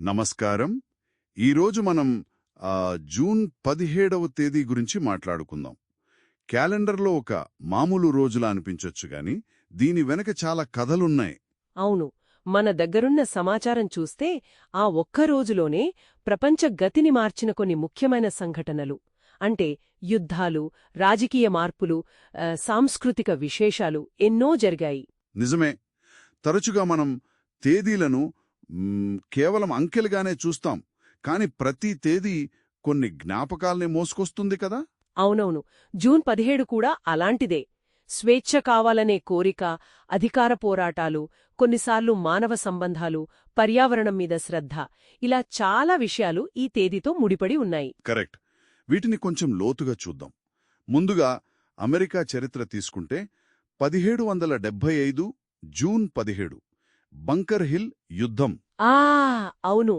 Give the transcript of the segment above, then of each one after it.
నమస్కారం. ఈరోజు మనం జూన్ పదిహేడవ తేదీ గురించి మాట్లాడుకుందాం. క్యాలెండర్లో ఒక మామూలు రోజులా అనిపించొచ్చు గాని దీని వెనక చాలా కథలున్నాయి. అవును. మన దగ్గరున్న సమాచారం చూస్తే ఆ ఒక్క రోజులోనే ప్రపంచ గతిని మార్చిన కొన్ని ముఖ్యమైన సంఘటనలు. అంటే యుద్ధాలు రాజకీయ మార్పులు సాంస్కృతిక విశేషాలు ఎన్నో జరిగాయి. నిజమే. తరచుగా మనం తేదీలను కేవలం అంకెలుగానే చూస్తాం. కాని ప్రతి తేదీ కొన్ని జ్ఞాపకాల్ని మోసుకొస్తుంది కదా? అవునవును. జూన్ పదిహేడు కూడా అలాంటిదే. స్వేచ్ఛ కావాలనే కోరిక అధికార పోరాటాలు కొన్నిసార్లు మానవ సంబంధాలు పర్యావరణం మీద శ్రద్ధ ఇలా చాలా విషయాలు ఈ తేదీతో ముడిపడి ఉన్నాయి. కరెక్ట్. వీటిని కొంచెం లోతుగా చూద్దాం. ముందుగా అమెరికా చరిత్ర తీసుకుంటే పదిహేడు వందల డెబ్బై ఐదు జూన్ పదిహేడు. బంకర్ హిల్ యుద్ధం. ఆ అవును.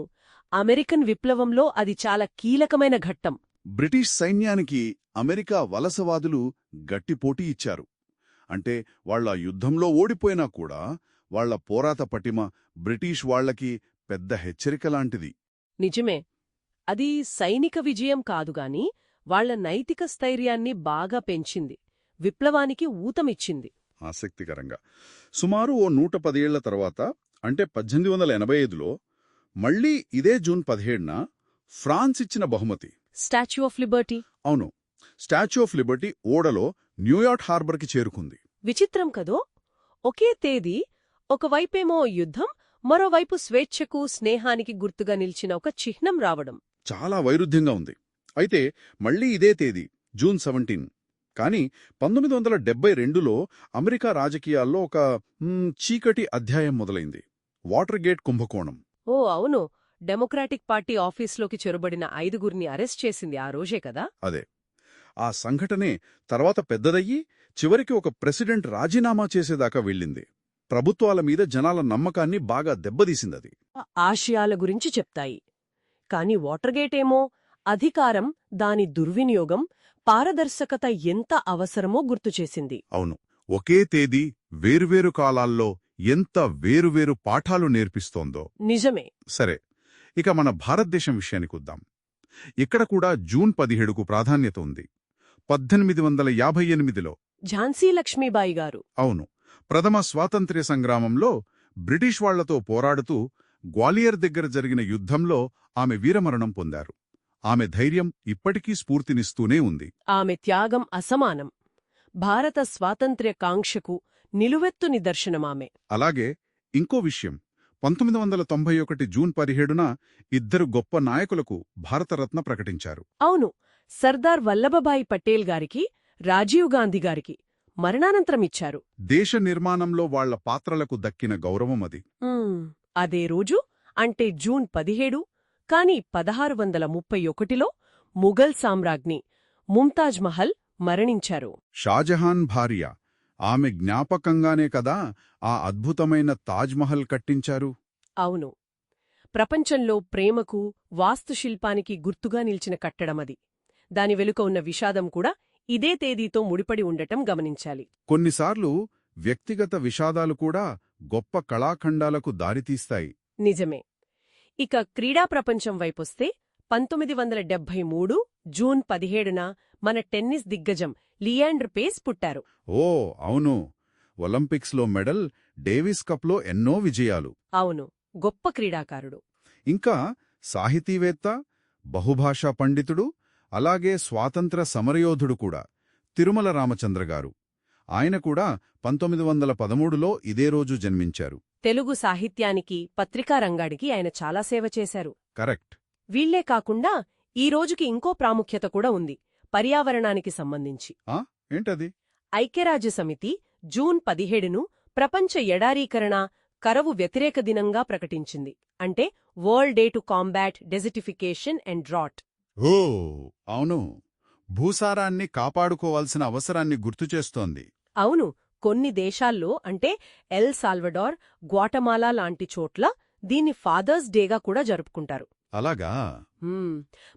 అమెరికన్ విప్లవంలో అది చాలా కీలకమైన ఘట్టం. బ్రిటిష్ సైన్యానికి అమెరికా వలసవాదులు గట్టి పోటీ ఇచ్చారు. అంటే వాళ్ళ యుద్ధంలో ఓడిపోయినా కూడా వాళ్ళ పోరాట పటిమ బ్రిటిష్ వాళ్ళకి పెద్ద హెచ్చరిక లాంటిది. నిజమే. అది సైనిక విజయం కాదుగాని వాళ్ళ నైతిక స్థైర్యాన్ని బాగా పెంచింది. విప్లవానికి ఊతమిచ్చింది. ఆసక్తికరంగా. సుమారు ఓ నూట పదేళ్ళ తర్వాత అంటే పద్దెనిమిది వందల ఎనభై ఐదులో మళ్ళీ ఇదే జూన్ పదిహేడున ఫ్రాన్స్ ఇచ్చిన బహుమతి. Statue of Liberty? అవును. స్టాచ్యూ ఆఫ్ లిబర్టీ ఓడలో న్యూయార్క్ హార్బర్కి చేరుకుంది. విచిత్రం కదో? ఒకే తేదీ ఒకవైపేమో యుద్ధం మరోవైపు స్వేచ్ఛకు స్నేహానికి గుర్తుగా నిలిచిన ఒక చిహ్నం రావడం. చాలా వైరుధ్యంగా ఉంది. అయితే మళ్ళీ ఇదే తేదీ జూన్ సెవెంటీన్. కానీ పంతొమ్మిది వందల డెబ్బై రెండులో అమెరికా రాజకీయాల్లో ఒక చీకటి అధ్యాయం మొదలైంది. వాటర్ గేట్ కుంభకోణం. ఓ అవును. డెమోక్రాటిక్ పార్టీ ఆఫీస్లోకి చొరబడిన ఐదుగురిని అరెస్ట్ చేసింది ఆ రోజే కదా? అదే. ఆ సంఘటనే తర్వాత పెద్దదయ్యి చివరికి ఒక ప్రెసిడెంట్ రాజీనామా చేసేదాకా వెళ్ళింది. ప్రభుత్వాల మీద జనాల నమ్మకాన్ని బాగా దెబ్బతీసిందది. ఆశయాల గురించి చెప్తాయి. కాని వాటర్గేట్ ఏమో అధికారం దాని దుర్వినియోగం పారదర్శకత ఎంత అవసరమో గుర్తుచేసింది అవును. ఒకే తేదీ వేర్వేరు కాలాల్లో ఎంత వేరువేరు పాఠాలు నేర్పిస్తోందో. నిజమే. సరే ఇక మన భారతదేశం విషయానికొద్దాం ఇక్కడ కూడా జూన్ పదిహేడుకు ప్రాధాన్యత ఉంది. పద్దెనిమిది వందల యాభై ఎనిమిదిలో. ఝాన్సీ లక్ష్మీబాయి గారు. అవును. ప్రథమ స్వాతంత్ర్య సంగ్రామంలో బ్రిటిష్ వాళ్ళతో పోరాడుతూ గ్వాలియర్ దగ్గర జరిగిన యుద్ధంలో ఆమె వీరమరణం పొందారు. ఆమె ధైర్యం ఇప్పటికీ స్ఫూర్తినిస్తూనే ఉంది. ఆమె త్యాగం అసమానం. భారత స్వాతంత్ర్య కాంక్షకు నిలువెత్తు నిదర్శనమామె. అలాగే ఇంకో విషయం. పంతొమ్మిది వందల తొంభై ఒకటి జూన్ పదిహేడున ఇద్దరు గొప్ప నాయకులకు భారతరత్న ప్రకటించారు. అవును సర్దార్ వల్లభభాయి పటేల్ గారికి రాజీవ్ గాంధీ గారికి మరణానంతరమిచ్చారు దేశ నిర్మాణంలో వాళ్ళ పాత్రలకు దక్కిన గౌరవం అది. అదే రోజు అంటే జూన్ పదిహేడు కాని పదహారు వందల ముప్పై ఒకటిలో ముఘల్ సామ్రాజ్ఞి ముంతాజ్ మహల్ మరణించారు. షాజహాన్ భార్య ఆమె జ్ఞాపకంగానే కదా ఆ అద్భుతమైన తాజ్మహల్ కట్టించారు? అవును. ప్రపంచంలో ప్రేమకు వాస్తుశిల్పానికి గుర్తుగా నిలిచిన కట్టడమది దాని వెనుక ఉన్న విషాదం కూడా ఇదే తేదీతో ముడిపడి ఉండటం గమనించాలి. కొన్నిసార్లు వ్యక్తిగత విషాదాలు కూడా గొప్ప కళాఖండాలకు దారితీస్తాయి. నిజమే. ఇక క్రీడా ప్రపంచం వైపొస్తే పంతొమ్మిది వందల డెబ్భై మూడు జూన్ పదిహేడున మన టెన్నిస్ దిగ్గజం లియాండర్ పేస్ పుట్టారు. ఓ అవును. ఒలింపిక్స్లో మెడల్ డేవిస్ కప్లో ఎన్నో విజయాలు. అవును గొప్ప క్రీడాకారుడు. ఇంకా సాహితీవేత్త బహుభాషా పండితుడు అలాగే స్వాతంత్ర సమరయోధుడు కూడా తిరుమల రామచంద్ర గారు ఆయన కూడా పంతొమ్మిది వందల పదమూడులో ఇదే రోజు జన్మించారు. తెలుగు సాహిత్యానికి పత్రికా రంగాడికి ఆయన చాలా సేవ చేశారు. కరెక్ట్. వీళ్ళే కాకుండా ఈ రోజుకి ఇంకో ప్రాముఖ్యత కూడా ఉంది పర్యావరణానికి సంబంధించి. ఏంటది? ఐక్యరాజ్య సమితి జూన్ పదిహేడును ప్రపంచ ఎడారీకరణ కరవు వ్యతిరేక దినంగా ప్రకటించింది. అంటే world day to combat desertification and drought. ఓ అవును. భూసారాన్ని కాపాడుకోవాల్సిన అవసరాన్ని గుర్తుచేస్తోంది అవును కొన్ని దేశాల్లో అంటే ఎల్ సాల్వడార్ గ్వాటమాలా లాంటి చోట్ల దీన్ని ఫాదర్స్ డేగా కూడా జరుపుకుంటారు. అలాగా.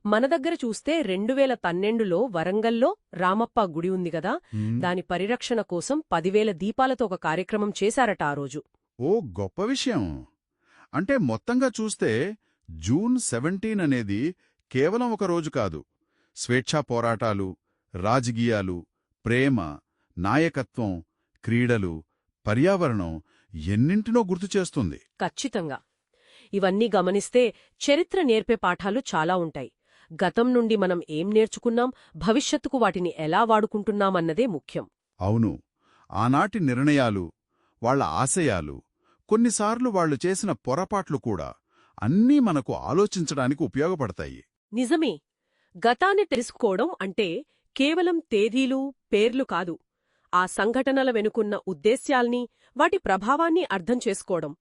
మన దగ్గర చూస్తే రెండు వేల పన్నెండులో వరంగల్లో రామప్ప గుడి ఉంది గదా. దాని పరిరక్షణ కోసం పదివేల దీపాలతో ఒక కార్యక్రమం చేశారట ఆ రోజు. ఓ గొప్ప విషయం. అంటే మొత్తంగా చూస్తే జూన్ సెవెంటీన్ అనేది కేవలం ఒక రోజు కాదు. స్వేచ్ఛా పోరాటాలు రాజకీయాలు ప్రేమ నాయకత్వం క్రీడలు పర్యావరణం ఎన్నింటినో గుర్తు చేస్తుంది. ఖచ్చితంగా. ఇవన్నీ గమనిస్తే చరిత్ర నేర్పే పాఠాలు చాలా ఉంటాయి. గతం నుండి మనం ఏం నేర్చుకున్నాం భవిష్యత్తుకు వాటిని ఎలా వాడుకుంటున్నామన్నదే ముఖ్యం. అవును. ఆనాటి నిర్ణయాలు వాళ్ళ ఆశయాలు కొన్నిసార్లు వాళ్ళు చేసిన పొరపాట్లు కూడా అన్నీ మనకు ఆలోచించడానికి ఉపయోగపడతాయి. నిజమే. గతాన్ని తెలుసుకోవడం అంటే కేవలం తేదీలు పేర్లు కాదు. ఆ సంఘటనల వెనుకున్న ఉద్దేశ్యాల్ని వాటి ప్రభావాన్ని అర్థం చేసుకోవడం.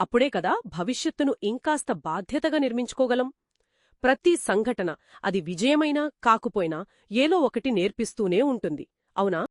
అప్పుడే కదా భవిష్యత్తును ఇంకాస్త బాధ్యతగా నిర్మించుకోగలం. ప్రతి సంఘటన అది విజయమైనా కాకపోయినా ఏలో ఒకటి నేర్పిస్తూనే ఉంటుంది. అవునా?